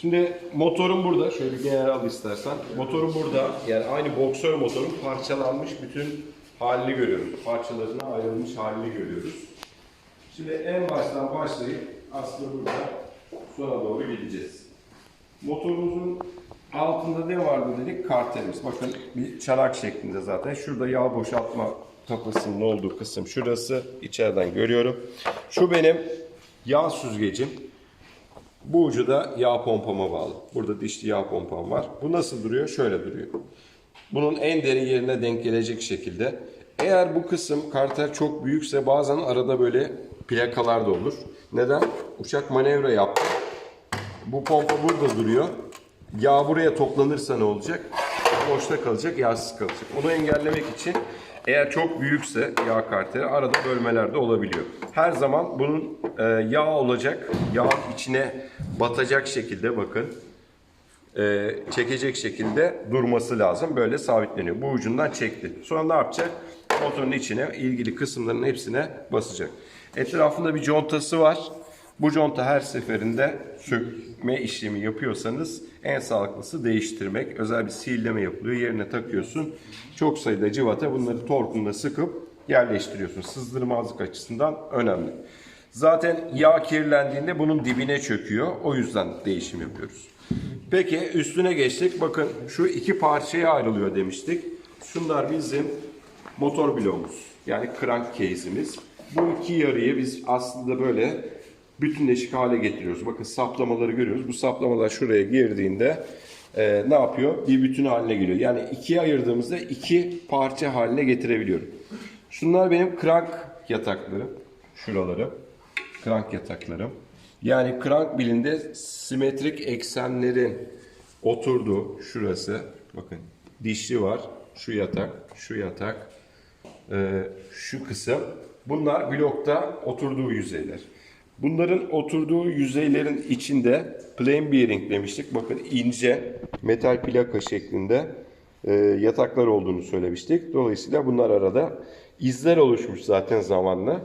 Şimdi motorum burada. Şöyle bir genel al istersen. Motorum burada. Yani aynı boksör motorun parçalanmış bütün halini görüyoruz. Parçalarına ayrılmış halini görüyoruz. Şimdi en baştan başlayıp aslında burada sona doğru gideceğiz. Motorumuzun altında ne vardı dedik? Karterimiz. Bakın bir çanak şeklinde zaten. Şurada yağ boşaltma tapasının olduğu kısım şurası. İçeriden görüyorum. Şu benim yağ süzgecim. Bu ucu da yağ pompama bağlı. Burada dişli yağ pompam var. Bu nasıl duruyor? Şöyle duruyor. Bunun en derin yerine denk gelecek şekilde. Eğer bu kısım karter çok büyükse bazen arada böyle plakalar da olur. Neden? Uçak manevra yaptı. Bu pompa burada duruyor. Yağ buraya toplanırsa ne olacak? Boşta kalacak, yağsız kalacak. Onu engellemek için eğer çok büyükse yağ karteri arada bölmeler de olabiliyor. Her zaman bunun e, yağ olacak, yağ içine batacak şekilde bakın e, çekecek şekilde durması lazım. Böyle sabitleniyor. Bu ucundan çekti. Sonra ne yapacak? Motorun içine ilgili kısımların hepsine basacak. Etrafında bir contası var. Bu conta her seferinde sökme işlemi yapıyorsanız en sağlıklısı değiştirmek. Özel bir sihirleme yapılıyor. Yerine takıyorsun. Çok sayıda civata bunları torkunla sıkıp yerleştiriyorsun. Sızdırmazlık açısından önemli. Zaten yağ kirlendiğinde bunun dibine çöküyor. O yüzden değişim yapıyoruz. Peki üstüne geçtik. Bakın şu iki parçaya ayrılıyor demiştik. Şunlar bizim motor bloğumuz. Yani crank case'imiz. Bu iki yarıyı biz aslında böyle bütünleşik hale getiriyoruz. Bakın saplamaları görüyoruz. Bu saplamalar şuraya girdiğinde e, ne yapıyor? Bir bütün haline geliyor. Yani ikiye ayırdığımızda iki parça haline getirebiliyorum. Şunlar benim crank yataklarım. Şuraları. Crank yataklarım. Yani crank bilinde simetrik eksenlerin oturduğu şurası. Bakın dişli var. Şu yatak, şu yatak, e, şu kısım. Bunlar blokta oturduğu yüzeyler. Bunların oturduğu yüzeylerin içinde plain bearing demiştik. Bakın ince metal plaka şeklinde e, yataklar olduğunu söylemiştik. Dolayısıyla bunlar arada izler oluşmuş zaten zamanla.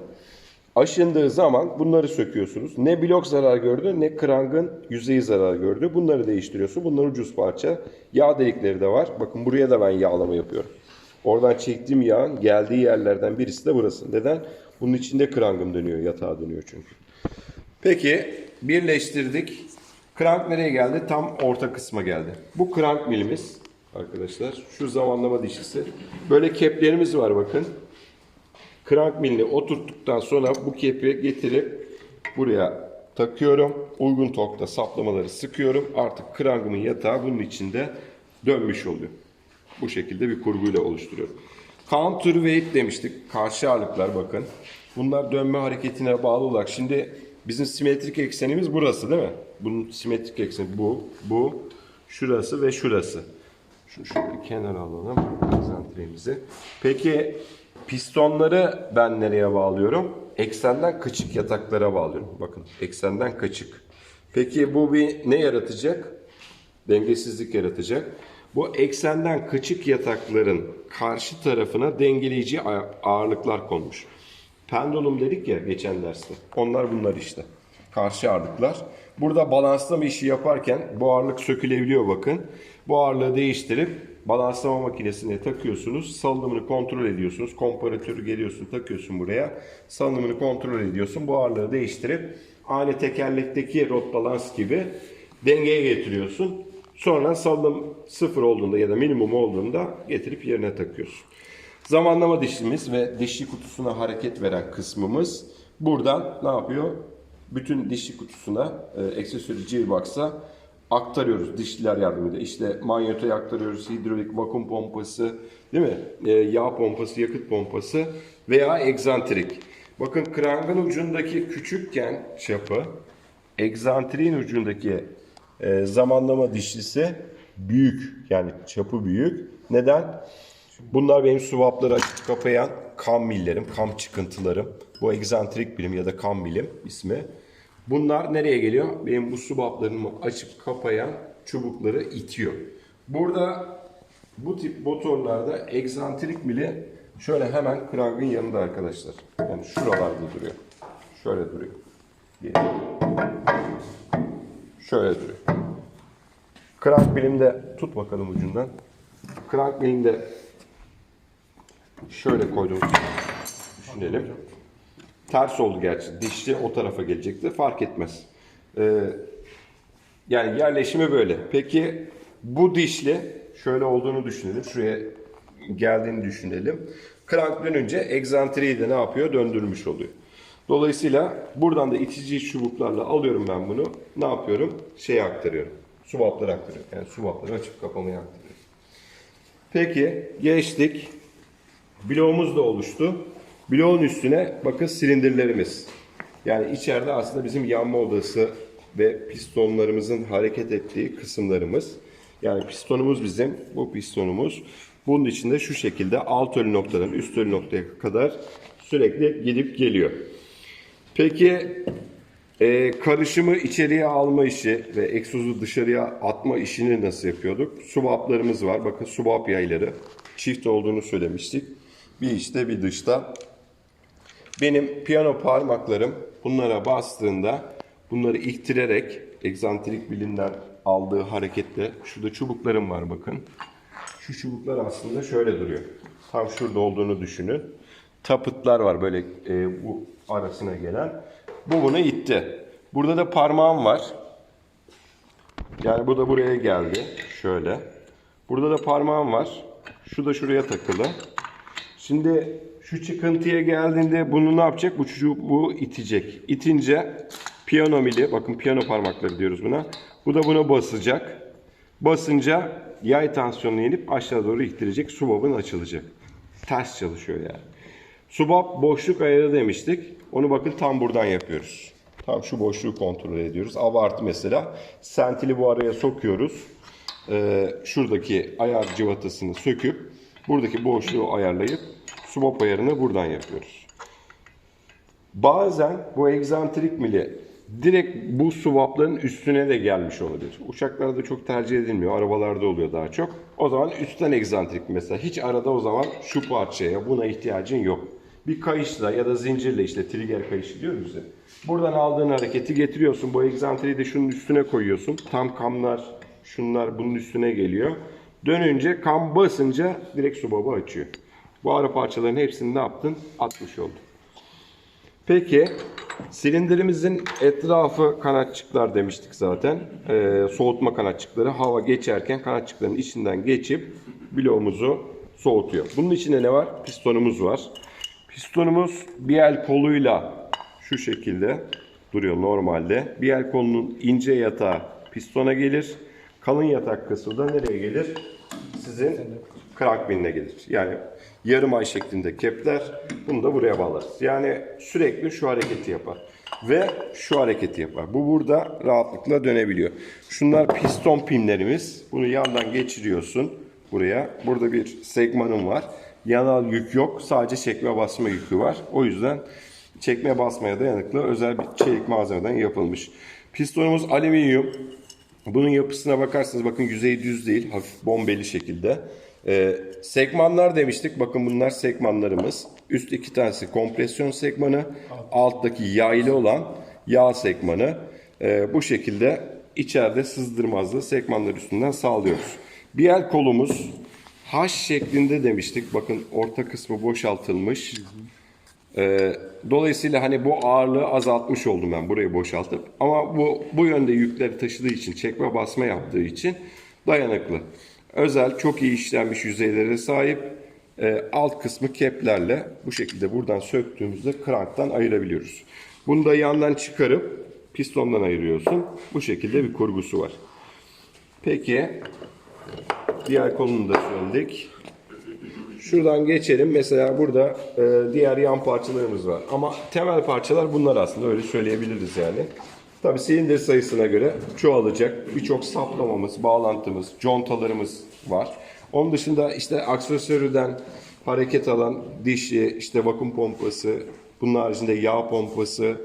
Aşındığı zaman bunları söküyorsunuz. Ne blok zarar gördü ne krangın yüzeyi zarar gördü. Bunları değiştiriyorsun. Bunlar ucuz parça. Yağ delikleri de var. Bakın buraya da ben yağlama yapıyorum. Oradan çektiğim yağın geldiği yerlerden birisi de burası. Neden? Bunun içinde krangım dönüyor. Yatağa dönüyor çünkü. Peki birleştirdik. Krank nereye geldi? Tam orta kısma geldi. Bu krank milimiz arkadaşlar. Şu zamanlama dişisi. Böyle keplerimiz var bakın. Krank milini oturttuktan sonra bu kepi getirip buraya takıyorum. Uygun torkta saplamaları sıkıyorum. Artık krankımın yatağı bunun içinde dönmüş oluyor. Bu şekilde bir kurguyla oluşturuyorum. Counterweight demiştik. Karşı ağırlıklar bakın. Bunlar dönme hareketine bağlı olarak. Şimdi bizim simetrik eksenimiz burası değil mi? Bunun simetrik ekseni bu, bu, şurası ve şurası. Şunu şöyle kenara alalım. Konsantremizi. Peki pistonları ben nereye bağlıyorum? Eksenden kıçık yataklara bağlıyorum. Bakın eksenden kıçık. Peki bu bir ne yaratacak? Dengesizlik yaratacak. Bu eksenden kıçık yatakların karşı tarafına dengeleyici ağırlıklar konmuş. Pendulum dedik ya geçen derste. Onlar bunlar işte. Karşı ağırlıklar. Burada balanslama işi yaparken bu ağırlık sökülebiliyor bakın. Bu ağırlığı değiştirip balanslama makinesine takıyorsunuz. Salınımını kontrol ediyorsunuz. Komparatörü geliyorsun takıyorsun buraya. Salınımını kontrol ediyorsun. Bu ağırlığı değiştirip aynı tekerlekteki rot balans gibi dengeye getiriyorsun. Sonra salınım sıfır olduğunda ya da minimum olduğunda getirip yerine takıyorsun. Zamanlama dişimiz ve dişli kutusuna hareket veren kısmımız buradan ne yapıyor? Bütün dişli kutusuna, e, accessory gearbox'a aktarıyoruz dişliler yardımıyla. İşte manyetoya aktarıyoruz, hidrolik vakum pompası, değil mi? E, yağ pompası, yakıt pompası veya egzantrik. Bakın krangın ucundaki küçükken çapı, egzantriğin ucundaki e, zamanlama dişlisi büyük. Yani çapı büyük. Neden? Bunlar benim swapları açıp kapayan kam millerim, kam çıkıntılarım. Bu egzantrik bilim ya da kam milim ismi. Bunlar nereye geliyor? Benim bu swaplarımı açıp kapayan çubukları itiyor. Burada bu tip motorlarda egzantrik mili şöyle hemen krangın yanında arkadaşlar. Yani şuralarda duruyor. Şöyle duruyor. Geliyor. Şöyle duruyor. Krank bilimde tut bakalım ucundan. Krank bilimde şöyle koydum. Düşünelim. Ters oldu gerçi. Dişli o tarafa gelecekti. Fark etmez. Ee, yani yerleşimi böyle. Peki bu dişli şöyle olduğunu düşünelim. Şuraya geldiğini düşünelim. Krank dönünce egzantriyi de ne yapıyor? Döndürmüş oluyor. Dolayısıyla buradan da itici çubuklarla alıyorum ben bunu. Ne yapıyorum? Şeye aktarıyorum. Subaplara aktarıyorum. Yani subapları açıp kapamaya aktarıyorum. Peki geçtik. Bloğumuz da oluştu. Bloğun üstüne bakın silindirlerimiz. Yani içeride aslında bizim yanma odası ve pistonlarımızın hareket ettiği kısımlarımız. Yani pistonumuz bizim, bu pistonumuz. Bunun içinde şu şekilde alt ölü noktadan üst ölü noktaya kadar sürekli gidip geliyor. Peki e, karışımı içeriye alma işi ve egzozu dışarıya atma işini nasıl yapıyorduk? Subaplarımız var. Bakın subap yayları. Çift olduğunu söylemiştik. Bir içte bir dışta. Benim piyano parmaklarım bunlara bastığında bunları iktirerek egzantrik bilimden aldığı hareketle şurada çubuklarım var bakın. Şu çubuklar aslında şöyle duruyor. Tam şurada olduğunu düşünün. Tapıtlar var böyle e, bu arasına gelen. Bu bunu itti. Burada da parmağım var. Yani bu da buraya geldi. Şöyle. Burada da parmağım var. Şu da şuraya takılı. Şimdi şu çıkıntıya geldiğinde bunu ne yapacak? Bu çocuğu bu itecek. İtince piyano mili, bakın piyano parmakları diyoruz buna. Bu da buna basacak. Basınca yay tansiyonunu inip aşağı doğru ittirecek. Subabın açılacak. Ters çalışıyor yani. Subap boşluk ayarı demiştik. Onu bakın tam buradan yapıyoruz. Tam şu boşluğu kontrol ediyoruz. Avartı mesela. Sentili bu araya sokuyoruz. Ee, şuradaki ayar cıvatasını söküp buradaki boşluğu ayarlayıp subap ayarını buradan yapıyoruz. Bazen bu egzantrik mili direkt bu swapların üstüne de gelmiş olabilir. Uçaklarda çok tercih edilmiyor. Arabalarda oluyor daha çok. O zaman üstten egzantrik mesela. Hiç arada o zaman şu parçaya buna ihtiyacın yok. Bir kayışla ya da zincirle işte trigger kayışı diyoruz ya. Buradan aldığın hareketi getiriyorsun. Bu egzantriği de şunun üstüne koyuyorsun. Tam kamlar şunlar bunun üstüne geliyor. Dönünce kam basınca direkt subabı açıyor. Bu ara parçaların hepsini ne yaptın? Atmış oldun. Peki silindirimizin etrafı kanatçıklar demiştik zaten. Ee, soğutma kanatçıkları hava geçerken kanatçıkların içinden geçip bloğumuzu soğutuyor. Bunun içinde ne var? Pistonumuz var. Pistonumuz bir el koluyla şu şekilde duruyor normalde. Bir el kolunun ince yatağı pistona gelir. Kalın yatak kısmı da nereye gelir? Sizin krank binine gelir. Yani yarım ay şeklinde kepler. Bunu da buraya bağlarız. Yani sürekli şu hareketi yapar. Ve şu hareketi yapar. Bu burada rahatlıkla dönebiliyor. Şunlar piston pinlerimiz. Bunu yandan geçiriyorsun buraya. Burada bir segmanım var. Yanal yük yok. Sadece çekme basma yükü var. O yüzden çekme basmaya dayanıklı özel bir çelik malzemeden yapılmış. Pistonumuz alüminyum. Bunun yapısına bakarsanız bakın yüzeyi düz değil. Hafif bombeli şekilde. Ee, segmanlar demiştik. Bakın bunlar segmanlarımız. Üst iki tanesi kompresyon segmanı. Alttaki yaylı olan yağ segmanı. Ee, bu şekilde içeride sızdırmazlığı segmanlar üstünden sağlıyoruz. Bir el kolumuz H şeklinde demiştik. Bakın orta kısmı boşaltılmış. Ee, dolayısıyla hani bu ağırlığı azaltmış oldum ben burayı boşaltıp. Ama bu bu yönde yükleri taşıdığı için, çekme basma yaptığı için dayanıklı. Özel, çok iyi işlenmiş yüzeylere sahip. Ee, alt kısmı keplerle bu şekilde buradan söktüğümüzde kranktan ayırabiliyoruz. Bunu da yandan çıkarıp pistondan ayırıyorsun. Bu şekilde bir kurgusu var. Peki diğer kolunu da söyledik. Şuradan geçelim. Mesela burada e, diğer yan parçalarımız var. Ama temel parçalar bunlar aslında öyle söyleyebiliriz yani. Tabi silindir sayısına göre çoğalacak. Birçok saplamamız, bağlantımız, contalarımız var. Onun dışında işte aksesuariden hareket alan dişli, işte vakum pompası, bunun haricinde yağ pompası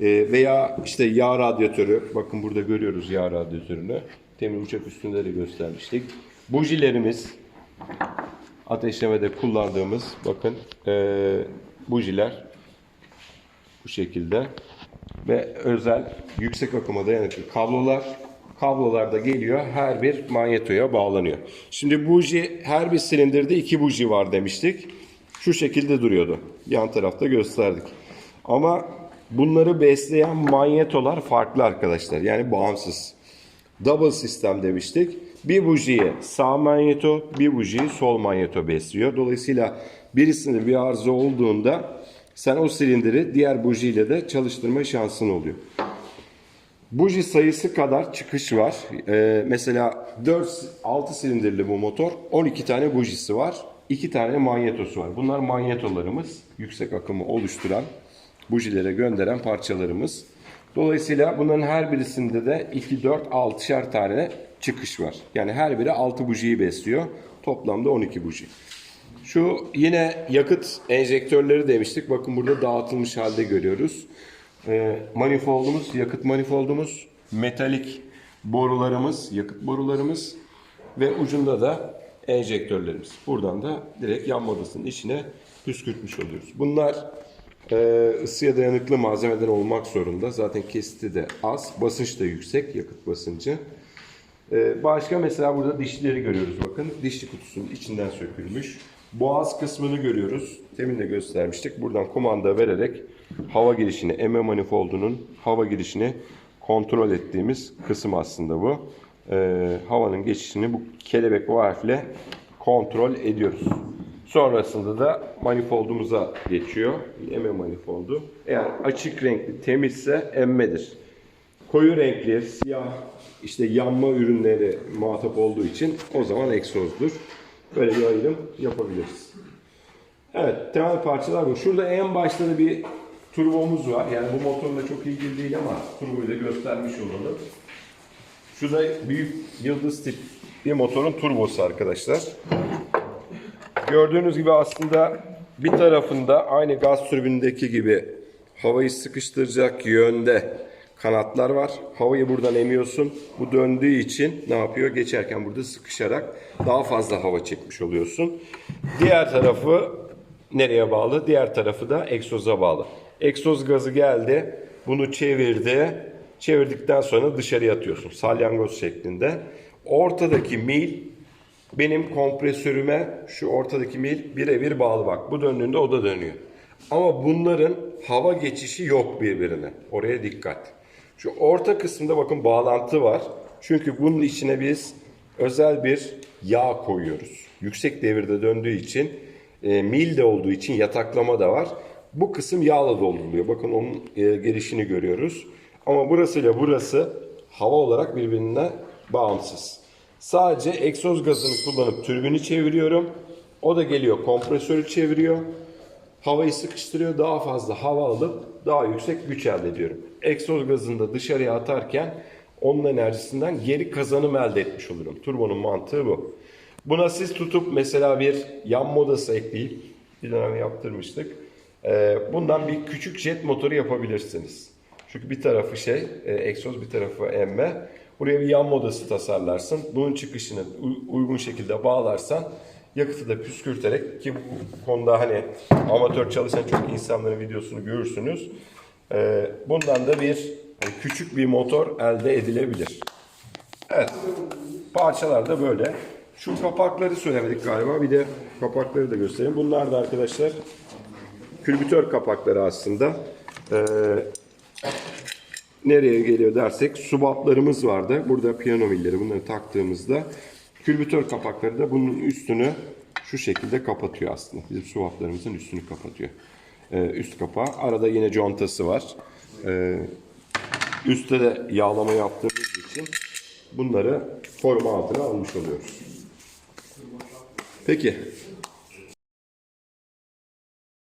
e, veya işte yağ radyatörü. Bakın burada görüyoruz yağ radyatörünü. Temin uçak üstünde de göstermiştik. Bujilerimiz, ateşlemede kullandığımız bakın eee bujiler bu şekilde. ve özel yüksek akıma dayanıklı kablolar. Kablolar da geliyor her bir manyetoya bağlanıyor. Şimdi buji her bir silindirde iki buji var demiştik. Şu şekilde duruyordu. Yan tarafta gösterdik. Ama bunları besleyen manyetolar farklı arkadaşlar. Yani bağımsız. Double sistem demiştik. Bir bujiyi sağ manyeto, bir bujiyi sol manyeto besliyor. Dolayısıyla birisinde bir arıza olduğunda sen o silindiri diğer bujiyle de çalıştırma şansın oluyor. Buji sayısı kadar çıkış var. Ee, mesela 4 6 silindirli bu motor. 12 tane bujisi var. 2 tane manyetosu var. Bunlar manyetolarımız. Yüksek akımı oluşturan, bujilere gönderen parçalarımız. Dolayısıyla bunların her birisinde de 2 4 6'şer tane çıkış var. Yani her biri 6 bujiyi besliyor. Toplamda 12 buji. Şu yine yakıt enjektörleri demiştik. Bakın burada dağıtılmış halde görüyoruz. Ee, manifoldumuz, yakıt manifoldumuz, metalik borularımız, yakıt borularımız ve ucunda da enjektörlerimiz. Buradan da direkt yanma odasının içine püskürtmüş oluyoruz. Bunlar e, ısıya dayanıklı malzemeden olmak zorunda. Zaten kesiti de az, basınç da yüksek, yakıt basıncı. Ee, başka mesela burada dişlileri görüyoruz bakın. Dişli kutusunun içinden sökülmüş. Boğaz kısmını görüyoruz. Demin de göstermiştik. Buradan kumanda vererek hava girişini, emme manifoldunun hava girişini kontrol ettiğimiz kısım aslında bu. Ee, havanın geçişini bu kelebek valfle kontrol ediyoruz. Sonrasında da manifoldumuza geçiyor. Emme manifoldu. Eğer açık renkli, temizse emmedir koyu renkli, siyah, işte yanma ürünleri muhatap olduğu için o zaman egzozdur. Böyle bir ayrım yapabiliriz. Evet, temel parçalar bu. Şurada en başta da bir turbomuz var. Yani bu motorla çok ilgili değil ama turboyu da göstermiş olalım. Şu da büyük yıldız tip bir motorun turbosu arkadaşlar. Gördüğünüz gibi aslında bir tarafında aynı gaz türbinindeki gibi havayı sıkıştıracak yönde kanatlar var. Havayı buradan emiyorsun. Bu döndüğü için ne yapıyor? Geçerken burada sıkışarak daha fazla hava çekmiş oluyorsun. Diğer tarafı nereye bağlı? Diğer tarafı da egzoza bağlı. Egzoz gazı geldi. Bunu çevirdi. Çevirdikten sonra dışarıya atıyorsun. Salyangoz şeklinde. Ortadaki mil benim kompresörüme şu ortadaki mil birebir bağlı bak. Bu döndüğünde o da dönüyor. Ama bunların hava geçişi yok birbirine. Oraya dikkat. Şu orta kısımda bakın bağlantı var. Çünkü bunun içine biz özel bir yağ koyuyoruz. Yüksek devirde döndüğü için e, mil de olduğu için yataklama da var. Bu kısım yağla dolduruluyor. Bakın onun e, gelişini görüyoruz. Ama burasıyla burası hava olarak birbirine bağımsız. Sadece egzoz gazını kullanıp türbini çeviriyorum. O da geliyor kompresörü çeviriyor. Havayı sıkıştırıyor. Daha fazla hava alıp daha yüksek güç elde ediyorum. Egzoz gazını da dışarıya atarken onun enerjisinden geri kazanım elde etmiş olurum. Turbonun mantığı bu. Buna siz tutup mesela bir yan modası ekleyip bir dönem yaptırmıştık. Ee, bundan bir küçük jet motoru yapabilirsiniz. Çünkü bir tarafı şey, e, egzoz bir tarafı emme. Buraya bir yan modası tasarlarsın. Bunun çıkışını uygun şekilde bağlarsan yakıtı da püskürterek ki bu konuda hani amatör çalışan çok insanların videosunu görürsünüz. Ee, bundan da bir e, küçük bir motor elde edilebilir. Evet. Parçalar da böyle. Şu kapakları söylemedik galiba. Bir de kapakları da göstereyim. Bunlar da arkadaşlar külbütör kapakları aslında. Ee, nereye geliyor dersek subaplarımız vardı. Burada piyano milleri bunları taktığımızda külbütör kapakları da bunun üstünü şu şekilde kapatıyor aslında. Bizim subaplarımızın üstünü kapatıyor. Ee, üst kapağı. Arada yine contası var. Ee, üstte de yağlama yaptığımız için bunları koruma altına almış oluyoruz. Peki